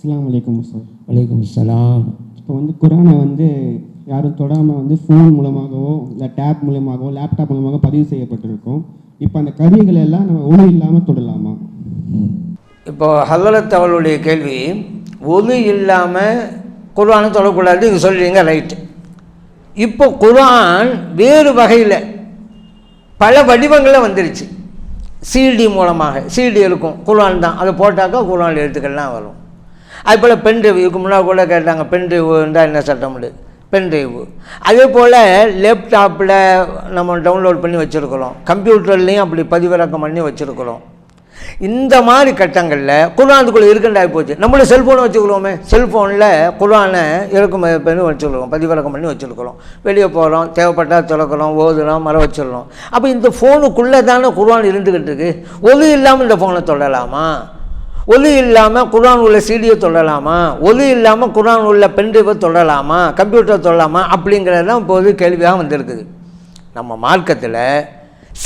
அஸ்ஸலாமு அலைக்கும் சார் வலைக்கும் சலாம் இப்போ வந்து குரானை வந்து யாரும் தொடாமல் வந்து ஃபோன் மூலமாகவோ இல்லை டேப் மூலமாகவோ லேப்டாப் மூலமாக பதிவு செய்யப்பட்டிருக்கும். இப்போ அந்த கருவிகள் எல்லாம் நம்ம ஒளி இல்லாமல் தொடலாமா? இப்போ ஹல்லரத் அவளுடைய கேள்வி ஒலு இல்லாமல் குர்ஆனை தொடக்கூடாது நீங்கள் சொல்கிறீங்க ரைட்டு இப்போ குர்ஆன் வேறு வகையில் பல வடிவங்களில் வந்துருச்சு. சிடி மூலமாக சிடி இருக்கும் குர்ஆன் தான். அதை போட்டாக்கா குர்ஆன் எழுத்துக்கள்லாம் வரும். அதுபோல் பென் டிரைவ் இதுக்கு முன்னால் கூட கேட்டாங்க பென் டிரைவ் இருந்தால் என்ன சட்டம் உண்டு பென் டிரைவு அதே போல் லேப்டாப்பில் நம்ம டவுன்லோட் பண்ணி வச்சுருக்கிறோம். கம்ப்யூட்டர்லேயும் அப்படி பதிவிறக்கம் பண்ணி வச்சுருக்கிறோம். இந்த மாதிரி கட்டங்களில் குரானுக்குள்ளே இருக்குண்டாகி போச்சு. நம்மளும் செல்ஃபோனை வச்சுக்கிறோமே. செல்ஃபோனில் குரானை இறக்கும் பண்ணி வச்சுருக்கோம் பதிவிறக்கம் பண்ணி வச்சுருக்கிறோம். வெளியே போகிறோம் தேவைப்பட்டால் திறக்கிறோம். ஓதுறோம். மர வச்சிடறோம். அப்போ இந்த ஃபோனுக்குள்ளே தானே குரான் இருந்துக்கிட்டு இருக்குது ஒது இல்லாமல் இந்த ஃபோனை தொடலாமா? ஒலி இல்லாமல் குர்ஆன் உள்ள சீடியை தொடலாமா? ஒலி இல்லாமல் குரான் உள்ள பென்ட்ரைவை தொடலாமா? கம்ப்யூட்டர் தொடலாமா? அப்படிங்கிறதெல்லாம் இப்போது கேள்வியாக வந்திருக்குது. நம்ம மார்க்கத்தில்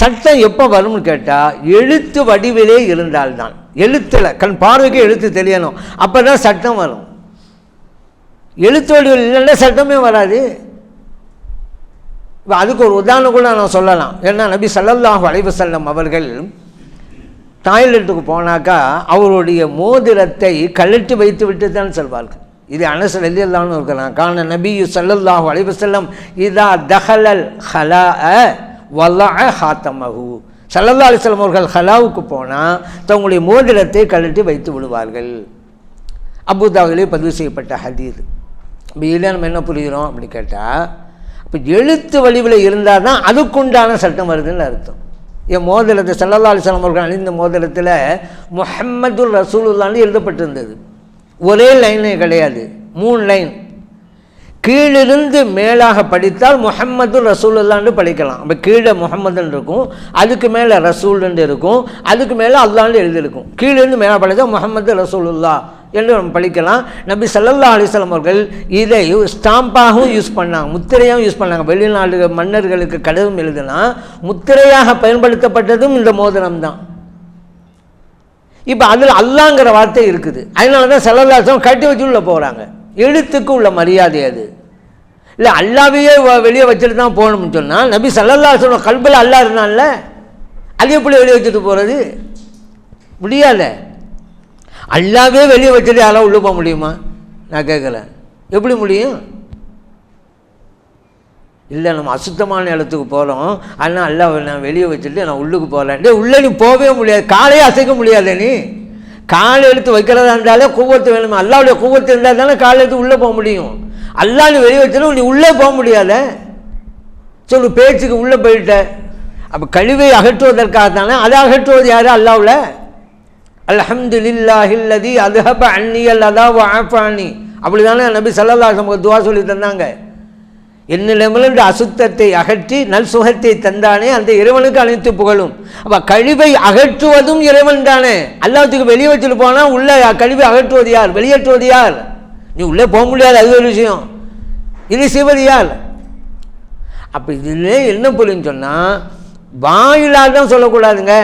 சட்டம் எப்போ வரும்னு கேட்டால் எழுத்து வடிவிலே இருந்தால்தான். எழுத்தில் கண் பார்வைக்கு எழுத்து தெரியணும். அப்போ தான் சட்டம் வரும். எழுத்து வடிவில் இல்லைன்னா சட்டமே வராது. இப்போ அதுக்கு ஒரு உதாரணம் கூட நான் சொல்லலாம். ஏன்னா நபி ஸல்லல்லாஹு வளைவு செல்லம் அவர்கள் டாய்லெட்டுக்கு போனாக்கா அவருடைய மோதிரத்தை கழட்டி வைத்து விட்டு தான் செல்வார்கள். இது அனசு வெளியில்லாமல் இருக்கலாம். காண நபியு சல்லல்லாஹு அலைவு செல்லம் இதா தஹலல் ஹலா வல்லா ஹாத்தமஹு. சல்லல்லா அலிஸ்லம் அவர்கள் ஹலாவுக்கு போனால் தங்களுடைய மோதிரத்தை கழட்டி வைத்து விடுவார்கள். அபுதாவிலே பதிவு செய்யப்பட்ட ஹதீர் இப்போ இதில் நம்ம என்ன புரிகிறோம் அப்படின்னு கேட்டால் இப்போ எழுத்து வடிவில் இருந்தால் தான் அதுக்குண்டான சட்டம் வருதுன்னு அர்த்தம். என் மோதிரத்தை சல்லல்லா அலிஸ்லாம் அவர்கள் அணிந்த மோதிரத்தில் முஹம்மது ரசூலுல்லான்னு எழுதப்பட்டிருந்தது. ஒரே லைனே கிடையாது. மூணு லைன் கீழிருந்து மேலாக படித்தால் முஹம்மது ரசூலுல்லான்னு படிக்கலாம். அப்போ கீழே முஹம்மதுன்னு இருக்கும் அதுக்கு மேலே ரசூல்ன்னு இருக்கும் அதுக்கு மேலே அல்லான்னு எழுதியிருக்கும். கீழிருந்து மேலே படித்தால் முகம்மது ரசூலுல்லா என்று நம்ம படிக்கலாம். நபி சல்லல்லா அலிஸ்லாம் அவர்கள் இதை ஸ்டாம்பாகவும் யூஸ் பண்ணாங்க முத்திரையாகவும் யூஸ் பண்ணாங்க. வெளிநாடு மன்னர்களுக்கு கடிதம் எழுதுனா முத்திரையாக பயன்படுத்தப்பட்டதும் இந்த மோதிரம் தான். இப்போ அதில் அல்லாங்கிற வார்த்தை இருக்குது. அதனால தான் செல்லல்லாசம் கட்டி வச்சு உள்ளே போகிறாங்க எழுத்துக்கு உள்ள மரியாதை அது. இல்லை அல்லாவையே வ- வெளியே வச்சுட்டு தான் போகணும்னு சொன்னால் நபி சல்லல்லாசனோட கல்பில் அல்லா இருந்தான்ல அது எப்படி வெளியே வச்சுட்டு போகிறது முடியாத. அல்லாவே வெளியே வச்சுட்டு யாராவது உள்ளே போக முடியுமா? நான் கேட்கல. எப்படி முடியும்? இல்லை நம்ம அசுத்தமான இடத்துக்கு போகிறோம் ஆனால் அல்லா நான் வெளியே வச்சுட்டு நான் உள்ளுக்கு போகிறேன் டே உள்ளே நீ போகவே முடியாது. காலையே அசைக்க முடியாது நீ. காலை எடுத்து வைக்கிறதா இருந்தாலே கூவத்து வேணுமா. அல்லாவுடைய கூவத்து இருந்தால் தானே காலை எடுத்து உள்ளே போக முடியும். அல்லா நீ வெளியே வச்சிடும் நீ உள்ளே போக முடியாத. சொல்லு பேச்சுக்கு உள்ளே போயிட்ட. அப்போ கழிவை அகற்றுவதற்காக தானே அதை அகற்றுவது யார்? அல்லாவில் அல்ஹம்துலில்லாஹில்லதி அதுஹப அன்னியல் அதா ஆஃபானி அப்படி தானே நபி சல்லல்லா நமக்கு துவா சொல்லி தந்தாங்க. என்னிடமிருந்து அசுத்தத்தை அகற்றி நல் சுகத்தை தந்தானே அந்த இறைவனுக்கு அனைத்து புகழும். அப்போ கழிவை அகற்றுவதும் இறைவன் தானே. அல்லாத்துக்கு வெளியே வச்சுட்டு போனால் உள்ளே கழிவை அகற்றுவது யார்? வெளியேற்றுவது யார்? நீ உள்ளே போக முடியாது அது ஒரு விஷயம். இது செய்வது யார்? அப்போ இதில் என்ன புரியுன்னு சொன்னால் வாயிலால் தான் சொல்லக்கூடாதுங்க.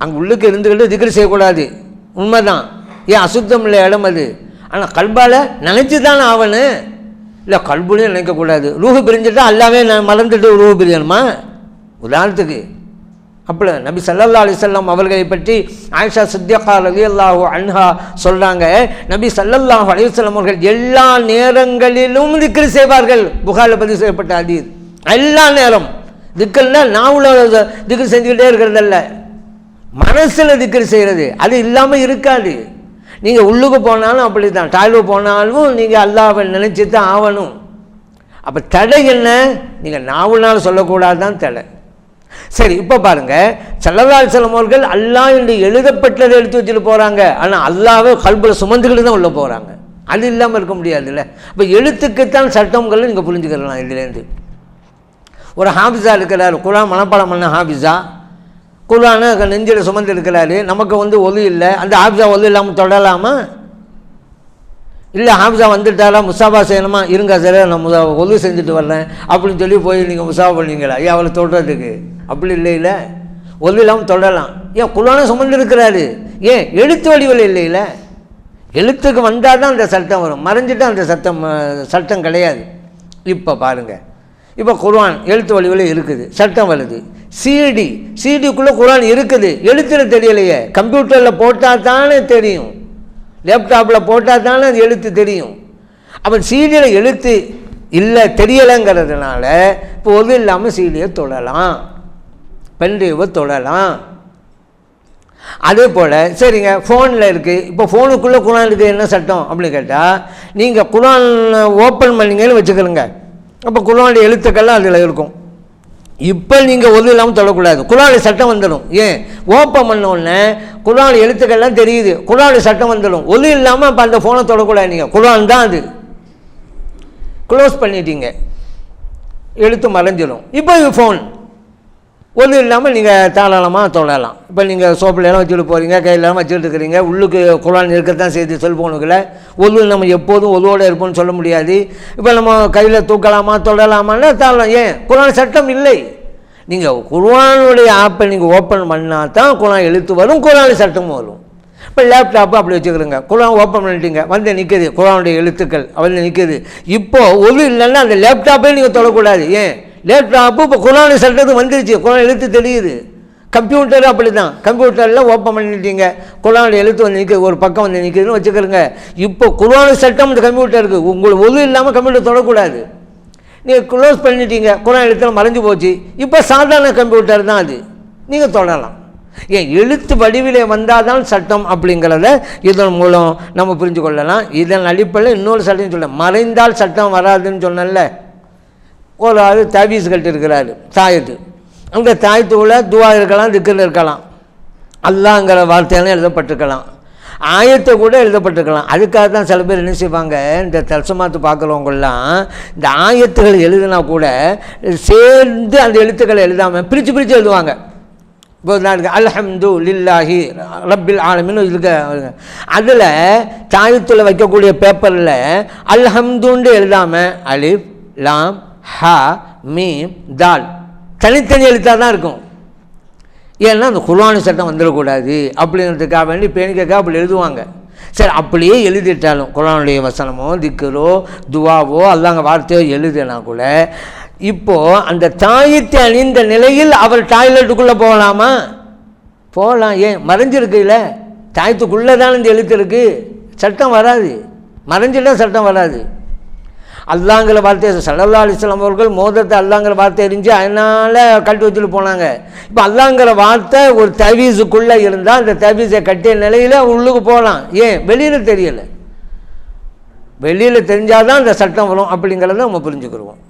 அங்கே உள்ளுக்கு இருந்துக்கிட்டு திக்ரு செய்யக்கூடாது. உண்மைதான். ஏன் அசுத்தம் இல்லை இடம் அது? ஆனால் கல்பால் நினச்சி தானே ஆவணு. இல்லை கல்புலையும் நினைக்கக்கூடாது. ரூஹு பிரிஞ்சுட்டா எல்லாமே நான் மறந்துட்டு ரூஹு பிரியணுமா? உதாரணத்துக்கு. அப்படி நபி சல்லல்லா அலிசல்லாம் அவர்களை பற்றி ஆயிஷா சித்தியக்கா ரலி அல்லாஹு அன்ஹா சொல்கிறாங்க நபி சல்லல்லாஹு அலிசல்லாம் அவர்கள் எல்லா நேரங்களிலும் திக்ரு செய்வார்கள். புகாரில் பதிவு செய்யப்பட்ட அதீர் எல்லா நேரம். திக்கல்னா உள்ள திக்ரு செஞ்சுக்கிட்டே இருக்கிறதல்ல மனசில் திக்கர் செய்கிறது. அது இல்லாமல் இருக்காது. நீங்கள் உள்ளுக்கு போனாலும் அப்படி தான் டாய்லெட் போனாலும் நீங்கள் அல்லாவை நினச்சி தான் ஆகணும். அப்போ தடை என்ன? நீங்கள் நாவுனால் சொல்லக்கூடாது தான் தடை. சரி இப்போ பாருங்கள் செல்லதால் செல்லமோர்கள் அல்லாஹ் என்று எழுதப்பட்டதை எடுத்து வச்சுட்டு போகிறாங்க ஆனால் அல்லாவை கல்பில் சுமந்துக்கிட்டு தான் உள்ளே போகிறாங்க அது இல்லாமல் இருக்க முடியாதுல்ல. இப்போ எழுத்துக்குத்தான் சட்டங்களை நீங்கள் புரிஞ்சுக்கலாம் இதுலேருந்து. ஒரு ஹாஃபிஸாக இருக்கிறார். குரான் மனப்பாடம் பண்ண ஹாஃபிஸா. குரானை நெஞ்சில் சுமந்து இருக்கிறாரு. நமக்கு வந்து ஒலி இல்லை. அந்த ஹாஃபிஸா ஒலி இல்லாமல் தொடலாமா? இல்லை ஹாஃபிஸா வந்துட்டாரா முசாஃபா செய்யணுமா? இருங்க சார் நான் முசா ஒலி செஞ்சுட்டு வரேன் அப்படின்னு சொல்லி போய் நீங்கள் முசாஃபா பண்ணீங்களா? ஏன் அவளை தொடுறதுக்கு. அப்படி இல்லை இல்லை. ஒலி இல்லாமல் தொடலாம். ஏன் குரானை சுமந்து இருக்கிறாரு? ஏன் எழுத்து வடிவில் இல்லையில எழுத்துக்கு வந்தால் தான் அந்த சட்டம் வரும். மறைஞ்சிட்டு அந்த சட்டம் சட்டம் கிடையாது. இப்போ பாருங்கள் இப்போ குர்வான் எழுத்து வடிவில் இருக்குது. சட்டம் வருது. சிடி சிடிக்குள்ளே குரான் இருக்குது. எழுத்துல தெரியலையே. கம்ப்யூட்டரில் போட்டால் தானே தெரியும். லேப்டாப்பில் போட்டால் தானே அது எழுத்து தெரியும். அவன் சீடியில் எழுத்து இல்லை தெரியலைங்கிறதுனால இப்போ ஒது இல்லாமல் சீடியை தொடலாம். பென்ட்ரைவை தொடலாம். அதே போல் சரிங்க ஃபோனில் இருக்குது இப்போ ஃபோனுக்குள்ளே குரான் இருக்குது என்ன சட்டம் அப்படின்னு கேட்டால் நீங்கள் குரான் ஓப்பன் பண்ணீங்கன்னு வச்சுக்கிறோங்க அப்போ குரானுடைய எழுத்துக்கள்லாம் அதில் இருக்கும். இப்போ நீங்கள் ஒன்றும் இல்லாமல் தொடக்கூடாது. குரானுடைய சட்டம் வந்துடும். ஏன்? ஓப்பன் பண்ண உடனே குரான் எழுத்துக்கள்லாம் தெரியுது. குரானுடைய சட்டம் வந்துடும். ஒது இல்லாமல் அப்போ அந்த ஃபோனை தொடக்கூடாது நீங்கள் குரான் தான் அது. க்ளோஸ் பண்ணிட்டீங்க. எழுத்து மறைஞ்சிடும் இப்போ இது ஃபோன் ஒன்றும் இல்லாமல் நீங்கள் தாராளமாக தொழலாம். இப்போ நீங்கள் சோப்பில் வச்சுட்டு போகிறீங்க கையிலலாம் வச்சுட்டு இருக்கிறீங்க உள்ளுக்கு குழான் இருக்கத்தான் செய்து செல்ஃபோனுக்குள்ள ஒது நம்ம எப்போதும் ஒதுவோடு இருப்போம்னு சொல்ல முடியாது. இப்போ நம்ம கையில் தூக்கலாமா தொழலாமான்னா தாழலாம் ஏன்? குழான் சட்டம் இல்லை. நீங்கள் குர்ஆனுடைய ஆப்பை நீங்கள் ஓப்பன் பண்ணால் தான் குரான் எழுத்து வரும் குரான் சட்டமும் வரும். இப்போ லேப்டாப்பு அப்படி வச்சுக்கிறோங்க குரான் ஓப்பன் பண்ணிட்டீங்க வந்து நிற்குது குரானுடைய எழுத்துக்கள் வந்து நிற்குது இப்போது ஒது இல்லைன்னா அந்த லேப்டாப்பே நீங்கள் தொடக்கூடாது. ஏன்? லேப்டாப்பு இப்போ குரான் சட்டத்துக்கு வந்துருச்சு. குரான் எழுத்து தெரியுது. கம்ப்யூட்டரும் அப்படி தான் கம்ப்யூட்டரில் ஓப்பன் பண்ணிட்டீங்க. குரானோட எழுத்து வந்து நிற்க ஒரு பக்கம் வந்து நிற்குதுன்னு வச்சுக்கிறோங்க இப்போ குரான சட்டம் இந்த கம்ப்யூட்டருக்கு உங்களுக்கு ஒது இல்லாமல் கம்ப்யூட்டர் தொடக்கூடாது. நீங்கள் க்ளோஸ் பண்ணிட்டீங்க. குரான் எழுத்தில் மறைஞ்சு போச்சு. இப்போ சாதாரண கம்ப்யூட்டர் தான் அது. நீங்கள் தொடரலாம் ஏன் எழுத்து வடிவிலே வந்தால் தான் சட்டம் அப்படிங்கிறத இதன் மூலம் நம்ம புரிஞ்சு கொள்ளலாம் இதன் அடிப்படையில் இன்னொரு சட்டம் சொல்ல மறைந்தால் சட்டம் வராதுன்னு சொன்னேன்ல. ஒரு ஆள் தவீஸ் கட்டு இருக்கிறாரு தாயத்து. அந்த தாயத்துக்குள்ளே துவா இருக்கலாம் திக்கில் இருக்கலாம். அல்லாங்கிற வார்த்தையெல்லாம் எழுதப்பட்டிருக்கலாம். ஆயத்தை கூட எழுதப்பட்டிருக்கலாம். அதுக்காக தான் சில பேர் என்ன செய்வாங்க இந்த தலசமாத்து பார்க்குறவங்கெல்லாம் இந்த ஆயத்துகள் எழுதினா கூட சேர்ந்து அந்த எழுத்துக்களை எழுதாமல் பிரித்து பிரித்து எழுதுவாங்க. இப்போ நான் அல்ஹம்து லில்லாஹி ரப்பில் ஆலமின்னு இருக்க அதில் தாயத்தில் வைக்கக்கூடிய பேப்பரில் அல்ஹம்துன்னு எழுதாமல் அலிப் லாம் ஹ மீ தால். தனித்தனி எழுத்தாக தான் இருக்கும். ஏன்னா அந்த குர்வானு சட்டம் வந்துடக்கூடாது அப்படிங்கிறதுக்காக வேண்டி பேணிக்காக அப்படி எழுதுவாங்க. சரி அப்படியே எழுதிட்டாலும் குரானுடைய வசனமோ திக்கரோ துவாவோ அல்லாங்க வார்த்தையோ எழுதுனா கூட இப்போது அந்த தாயத்தை அணிந்த நிலையில் அவர் டாய்லெட்டுக்குள்ளே போகலாமா? போகலாம். ஏன்? மறைஞ்சிருக்குல்ல தாயத்துக்குள்ளே தான் இந்த எழுத்து இருக்குது சட்டம் வராது. மறைஞ்சிட்டா சட்டம் வராது. அல்லாங்கிற வார்த்தை சல்லல்லா அலிஸ்லாம் அவர்கள் மோதத்தை அல்லாங்கிற வார்த்தை எரிஞ்சு அதனால் கட்டி வச்சுட்டு போனாங்க. இப்போ அல்லாங்கிற வார்த்தை ஒரு தவீஸுக்குள்ளே இருந்தால் அந்த தவீஸை கட்டிய நிலையில் உள்ளுக்கு போகலாம். ஏன்? வெளியில் தெரியலை. வெளியில் தெரிஞ்சால் தான் அந்த சட்டம் வரும் அப்படிங்கிறத நம்ம புரிஞ்சுக்கிடுவோம்